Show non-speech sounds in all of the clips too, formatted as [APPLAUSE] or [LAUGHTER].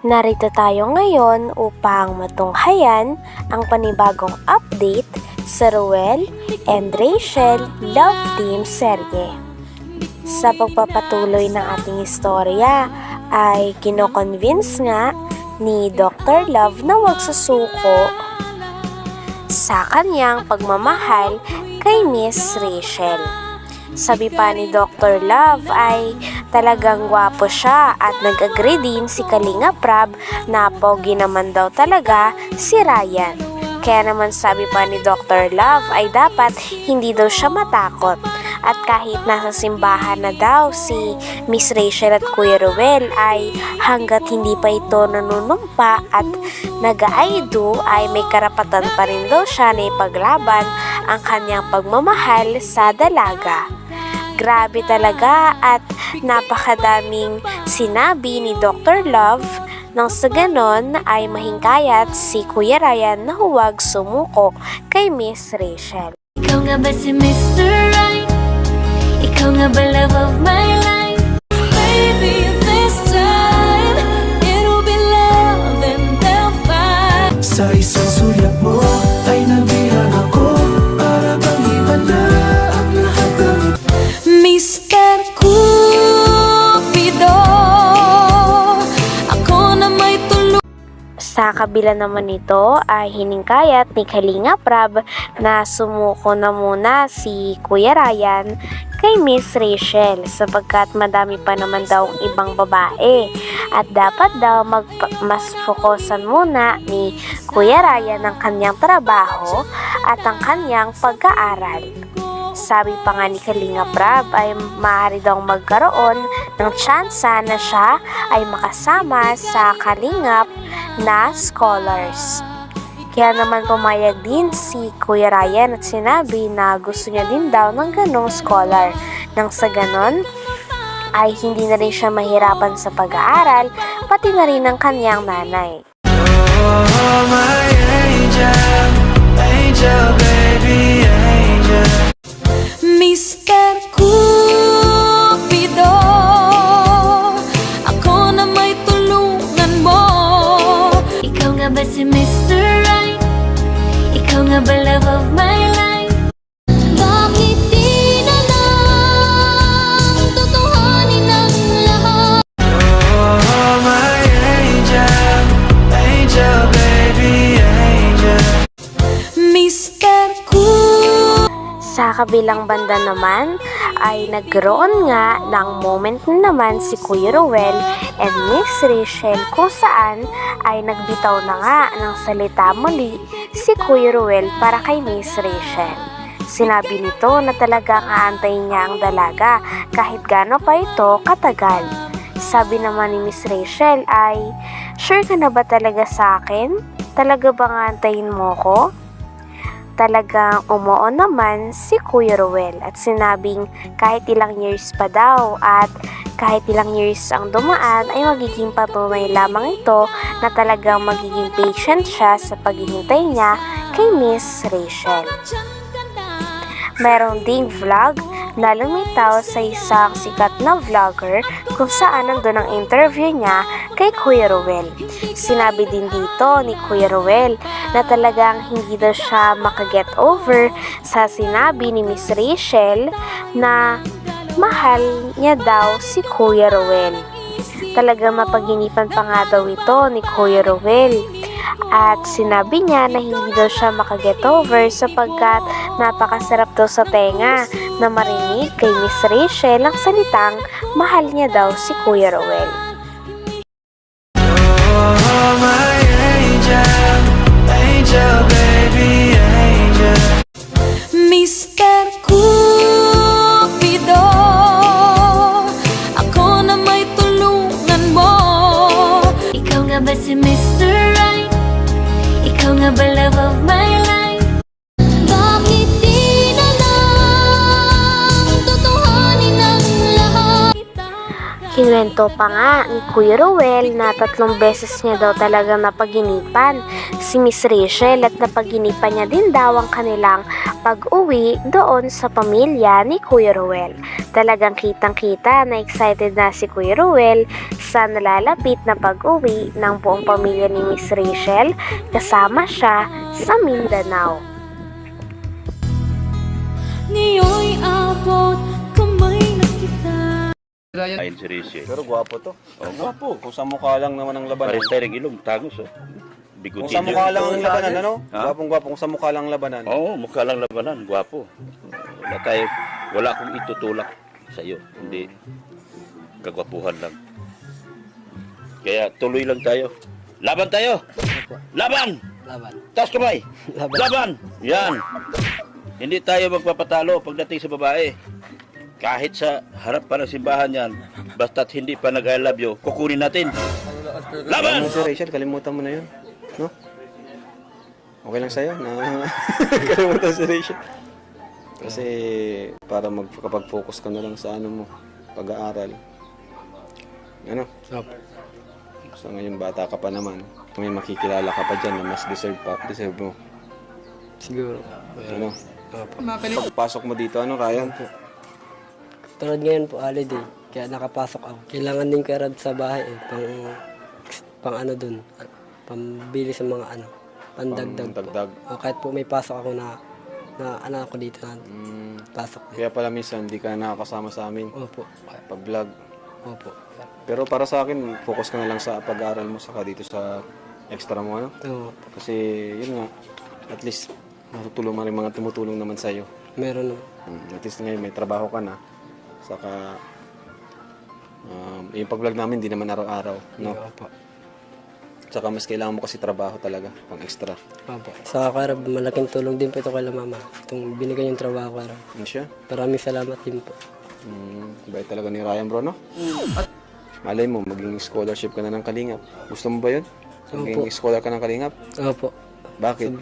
Narito tayo ngayon upang matunghayan ang panibagong update sa Ruel and Rachel Love Team serye. Sa pagpapatuloy ng ating istorya ay kinoconvince nga ni Dr. Love na huwag susuko sa kanyang pagmamahal kay Miss Rachel. Sabi pa ni Dr. Love ay talagang gwapo siya at nag-agree din si Kalinga Prab na pogi naman daw talaga si Ryan. Kaya naman sabi pa ni Dr. Love ay dapat hindi daw siya matakot. At kahit nasa simbahan na daw si Miss Rachel at Kuya Ruel ay hanggat hindi pa ito nanunumpa at nag-aido ay may karapatan pa rin daw siya na ipaglaban ang kanyang pagmamahal sa dalaga. Grabe talaga at napakadaming sinabi ni Dr. Love nang sa ganon ay mahingkayat si Kuya Ryan na huwag sumuko kay Miss Rachel. Ikaw nga ba si Mr. Right? Ikaw nga ba love of my life? Kabila naman nito ay hiningkayat ni Kalinga Prab na sumuko na muna si Kuya Ryan kay Miss Rachel sapagkat madami pa naman daw ang ibang babae at dapat daw mag mas fokusan muna ni Kuya Ryan ang kanyang trabaho at ang kanyang pag-aaral. Sabi pa nga ni Kalinga Prab ay maaari daw magkaroon ng tsansa na siya ay makasama sa Kalingap na scholars. Kaya naman pumayag din si Kuya Ryan at sinabi na gusto niya din daw ng ganong scholar. Nang sa ganon, ay hindi na rin siya mahirapan sa pag-aaral, pati na rin ang kanyang nanay. Oh, my angel Angel, baby, angel Mr. Cupido Ako na may tulungan mo Ikaw nga ba si Mr. Right? Ikaw nga ba love of my life? Kabilang banda naman ay nagkaroon nga ng moment na naman si Kuya Ruel and Miss Rachel kung saan ay nagbitaw na nga ng salita muli si Kuya Ruel para kay Miss Rachel. Sinabi nito na talagang aantayin niya ang dalaga kahit gaano pa ito katagal. Sabi naman ni Miss Rachel ay, Sure ka na ba talaga sa akin? Talaga bang aantayin mo ko? Talagang umuo naman si Kuya Ruel at sinabing kahit ilang years pa daw at kahit ilang years ang dumaan ay magiging patunay lamang ito na talagang magiging patient siya sa paghihintay niya kay Miss Rachel. Meron ding vlog na lumitaw sa isang sikat na vlogger kung saan nandun ang interview niya kay Kuya Ruel. Sinabi din dito ni Kuya Ruel na talagang hindi daw siya makaget over sa sinabi ni Miss Rachel na mahal niya daw si Kuya Ruel. Talagang mapaginipan pa nga daw ito ni Kuya Ruel. At sinabi niya na hindi daw siya makaget over sapagkat napakasarap daw sa tenga na marinig kay Miss Rachel ang salitang mahal niya daw si Kuya Ruel. Oh, my love my Kinuwento pa nga ni Kuya Ruel na tatlong beses niya daw talagang napaginipan si Miss Rachel at napaginipan niya din daw ang kanilang pag-uwi doon sa pamilya ni Kuya Ruel. Talagang kitang-kita na excited na si Kuya Ruel sa nalalapit na pag-uwi ng buong pamilya ni Miss Rachel kasama siya sa Mindanao. Ngayon'y abot kamay na kita Ayun si Rishi. Pero gwapo to. Oh, gwapo. Kung sa mukha lang naman ang labanan. Pares tayo rin ilong, tagos oh. Bigutin Kung sa mukha lang ang labanan, ano? Ha? Gwapong gwapo kung sa mukha lang ang labanan. Oo, oh, mukha lang labanan, gwapo. Wala tayo, wala akong itutulak sa iyo, hindi kagwapuhan lang. Kaya tuloy lang tayo. Laban tayo! Laban! Laban. Taas kamay! Laban. Laban! Yan! Hindi tayo magpapatalo pagdating sa babae. Kahit sa harap pa ng simbahan yan, basta't hindi pa nag-I love you, kukunin natin. Laban! Ano si Rachel, kalimutan mo na yun. No? Okay lang sa'yo na [LAUGHS] kalimutan si Rachel. Kasi para magkapag-focus ka na lang sa ano mo, pag-aaral. Ano? Opo. So ngayon bata ka pa naman. Kung may makikilala ka pa dyan na mas deserve pa, deserve mo. Siguro. Ano? Opo. Pagpasok mo dito, ano Ryan? Tulad ngayon po, holiday. Kaya nakapasok ako. Kailangan din ko sa bahay eh. Pang, pang ano dun. Pambili sa mga ano. Pandagdag po. Dagdag. O kahit po may pasok ako na na ano ako dito na Mm, pasok kaya pala minsan hindi ka nakakasama sa amin Opo. pag vlog. Opo. Pero para sa akin, focus ka na lang sa pag-aaral mo saka dito sa extra mo ano. Oo. Kasi yun nga, at least matutulong mo rin mga tumutulong naman sa iyo. Meron no. At least ngayon may trabaho ka na. Saka um, yung pag-vlog namin hindi naman araw-araw, no. Opo. Saka mas kailangan mo kasi trabaho talaga, pang extra. Opo. Sa Karab, malaking tulong din po ito kay mama. Itong binigay yung trabaho ko. Ano siya? Maraming salamat din po. Mm, bait talaga ni Ryan bro, no? At malay mo, maging scholarship ka na ng Kalingap. Gusto mo ba yun? Maging scholar ka ng Kalingap? Opo. Bakit?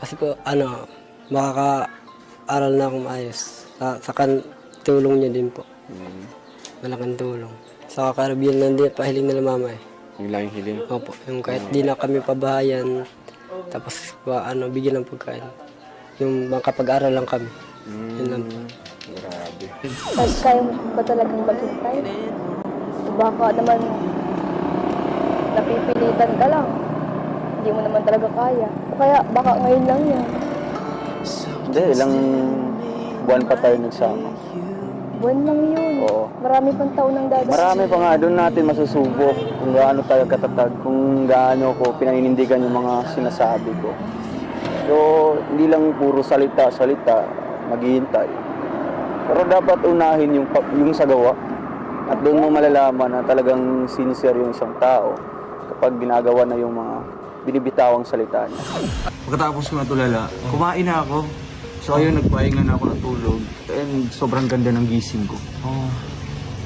Kasi po, ano, makaka-aral na akong maayos. Sa, sa kan, tulong niya din po. Mm, Malaking tulong. Sa Caribbean lang din, pahiling nila mama eh. yung lang yung hiling. Opo, yung kahit di na kami pabahayan, tapos ba, ano, bigyan ng pagkain. Yung makapag-aral lang kami. Yun lang po. Grabe. Kaya ba talagang maghintay? Baka naman napipilitan ka lang. Hindi mo naman talaga kaya. O kaya baka ngayon lang yan. Hindi, ilang buwan pa tayo nagsama. Buwan lang yun. Oo. Marami pang taon ang dadating. Marami pa nga doon natin masusubok kung gaano tayo katatag, kung gaano ko pinaninindigan yung mga sinasabi ko. So, hindi lang puro salita-salita, maghihintay. Pero dapat unahin yung, yung sa gawa. At doon mo malalaman na talagang sincere yung isang tao kapag ginagawa na yung mga binibitawang salita niya. Pagkatapos ko natulala, kumain na ako. So ayun, nagpahinga na ako ng tulog. And sobrang ganda ng gising ko.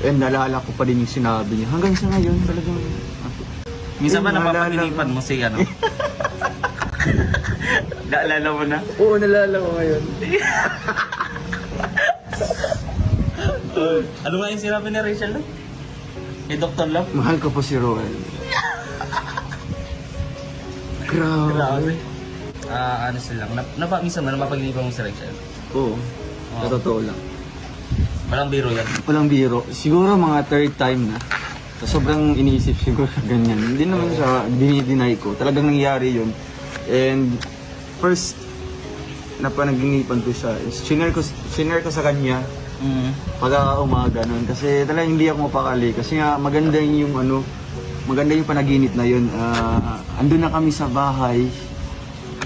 And naalala ko pa din yung sinabi niya. Hanggang sa ngayon, talagang... Minsan ba napapaginipan mo si ano? [LAUGHS] Naalala mo na? Oo, naalala ko ngayon. Ano nga yung sinabi ni Rachel no? Kay Dr. Love? Mahal ko po si Roel. Grabe. Grabe. Ah, ano sila lang. Nap napa, minsan ba napapaginipan mo si Rachel? Oo. Sa totoo lang. Walang biro yan. Walang biro. Siguro mga third time na. So, sobrang iniisip [LAUGHS] siguro ganyan. Hindi naman siya dinideny ko. Talagang nangyari yun. And first na panaginipan ko siya is chinare ko, chinare ko sa kanya Mm. pagka umaga nun. Kasi talagang hindi ako mapakali. Kasi nga maganda yung ano, maganda yung panaginip na yun. Ah, andun na kami sa bahay.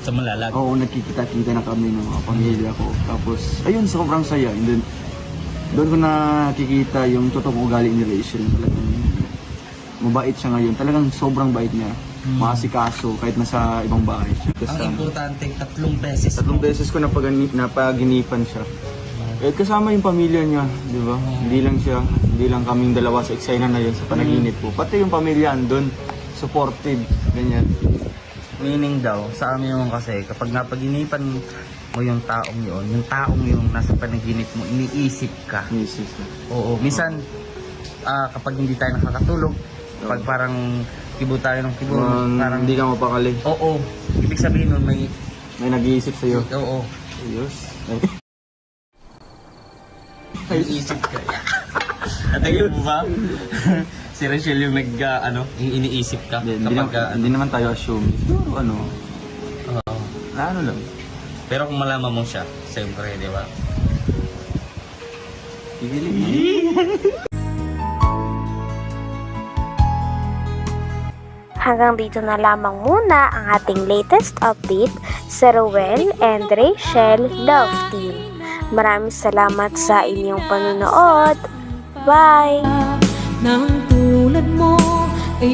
Sa malalag. Oo, nagkikita-kita na kami ng mga pamilya ko. Tapos, ayun, sobrang saya. And then, doon ko nakikita yung totoong ugali ni Rachel. Talagang mabait siya ngayon. Talagang sobrang bait niya. Maasikaso kahit nasa ibang bahay siya. Ang Kasama, importante, tatlong beses. tatlong beses ko napagani, napaginipan siya. Eh, kasama yung pamilya niya, di ba? Hindi lang siya, hindi lang kaming dalawa sa eksena na yun sa panaginip ko. Pati yung pamilya andun, supportive, ganyan. Meaning daw, sa amin yung kasi, kapag napaginipan mo yung taong yun, yung taong yung nasa panaginip mo, iniisip ka. Misis. Oo, minsan, ah, kapag hindi tayo nakakatulog, kapag parang kibo tayo ng kibo, Um, parang hindi ka mapakali. Oo. Ibig sabihin nun may May nag-iisip sa'yo. oo. Ayos. May isip ka. At ayun ba? [LAUGHS] si Rachel yung nag ah, ano, yung iniisip ka Hindi, hindi, kapag naman, ah, hindi naman tayo assume. Siguro ano, oo. na ano lang. Pero kung malaman mo siya, siyempre, di ba? Igilig. Hanggang dito na lamang muna ang ating latest update sa Rowell and Rachel Love Team. Maraming salamat sa inyong panonood. Bye! Nang tulad mo ay